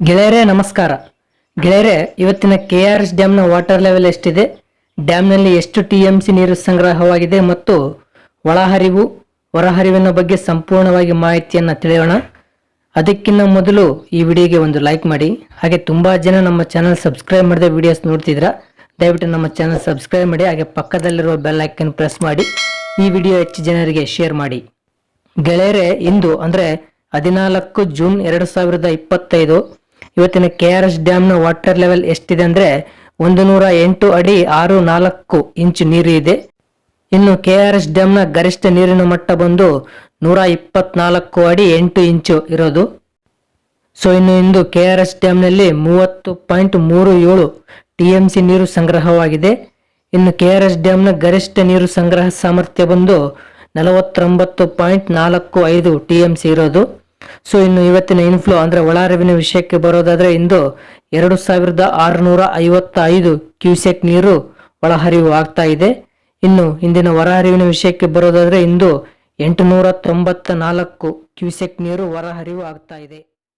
ಗೆಳೆಯರೇ, ನಮಸ್ಕಾರ. ಗೆಳೆಯರೇ, ಇವತ್ತಿನ ಕೆ ಆರ್ ಎಸ್ ಡ್ಯಾಮ್ನ ವಾಟರ್ ಲೆವೆಲ್ ಎಷ್ಟಿದೆ? ಡ್ಯಾಮ್ನಲ್ಲಿ ಎಷ್ಟು ಟಿ ಎಂ ಸಿ ನೀರು ಸಂಗ್ರಹವಾಗಿದೆ ಮತ್ತು ಒಳಹರಿವು, ಹೊರಹರಿವಿನ ಬಗ್ಗೆ ಸಂಪೂರ್ಣವಾಗಿ ಮಾಹಿತಿಯನ್ನು ತಿಳಿಯೋಣ. ಅದಕ್ಕಿಂತ ಮೊದಲು ಈ ವಿಡಿಯೋಗೆ ಒಂದು ಲೈಕ್ ಮಾಡಿ. ಹಾಗೆ ತುಂಬ ಜನ ನಮ್ಮ ಚಾನಲ್ ಸಬ್ಸ್ಕ್ರೈಬ್ ಮಾಡದೆ ವಿಡಿಯೋಸ್ ನೋಡ್ತಿದ್ರ, ದಯವಿಟ್ಟು ನಮ್ಮ ಚಾನಲ್ ಸಬ್ಸ್ಕ್ರೈಬ್ ಮಾಡಿ, ಹಾಗೆ ಪಕ್ಕದಲ್ಲಿರುವ ಬೆಲ್ ಐಕನ್ ಪ್ರೆಸ್ ಮಾಡಿ, ಈ ವಿಡಿಯೋ ಹೆಚ್ಚು ಜನರಿಗೆ ಶೇರ್ ಮಾಡಿ. ಗೆಳೆಯರೇ, ಇಂದು ಅಂದರೆ ಹದಿನಾಲ್ಕು ಜೂನ್ ಎರಡು ಸಾವಿರದ ಇಪ್ಪತ್ತೈದು ಇವತ್ತಿನ ಕೆ ಆರ್ ಎಸ್ ಡ್ಯಾಮ್ನ ವಾಟರ್ ಲೆವೆಲ್ ಎಷ್ಟಿದೆ ಅಂದ್ರೆ ಒಂದು ನೂರ ಎಂಟು ಅಡಿ ಆರು ನಾಲ್ಕು ಇಂಚು ನೀರು ಇದೆ. ಇನ್ನು ಕೆ ಆರ್ ಎಸ್ ಡ್ಯಾಮ್ನ ಗರಿಷ್ಠ ನೀರಿನ ಮಟ್ಟ ಬಂದು ನೂರ ಇಪ್ಪತ್ನಾಲ್ಕು ಅಡಿ ಎಂಟು ಇಂಚು ಇರೋದು. ಸೊ, ಇನ್ನು ಇಂದು ಕೆ ಆರ್ ಎಸ್ ಡ್ಯಾಮ್ನಲ್ಲಿ ಮೂವತ್ತು ಪಾಯಿಂಟ್ ಮೂರು ಏಳು ಟಿ ಎಂ ಸಿ ನೀರು ಸಂಗ್ರಹವಾಗಿದೆ. ಇನ್ನು ಕೆ ಆರ್ ಎಸ್ ಡ್ಯಾಮ್ನ ಗರಿಷ್ಠ ನೀರು ಸಂಗ್ರಹ ಸಾಮರ್ಥ್ಯ ಬಂದು ನಲವತ್ತೊಂಬತ್ತು ಪಾಯಿಂಟ್ ನಾಲ್ಕು ಐದು ಟಿ ಎಂ ಸಿ ಇರೋದು. ಸೊ ಇನ್ನು ಇವತ್ತಿನ ಇನ್ಫ್ಲೋ ಅಂದ್ರೆ ಒಳಹರಿವಿನ ವಿಷಯಕ್ಕೆ ಬರೋದಾದರೆ ಇಂದು ಎರಡು ಸಾವಿರದ ಆರುನೂರ ಐವತ್ತ ಐದು ಕ್ಯೂಸೆಕ್ ನೀರು ಒಳಹರಿವು ಆಗ್ತಾ ಇದೆ. ಇನ್ನು ಇಂದಿನ ಹೊರಹರಿವಿನ ವಿಷಯಕ್ಕೆ ಬರೋದಾದರೆ ಇಂದು ಎಂಟುನೂರ ತೊಂಬತ್ತ ನಾಲ್ಕು ಕ್ಯೂಸೆಕ್ ನೀರು ಹೊರಹರಿವು ಆಗ್ತಾ ಇದೆ.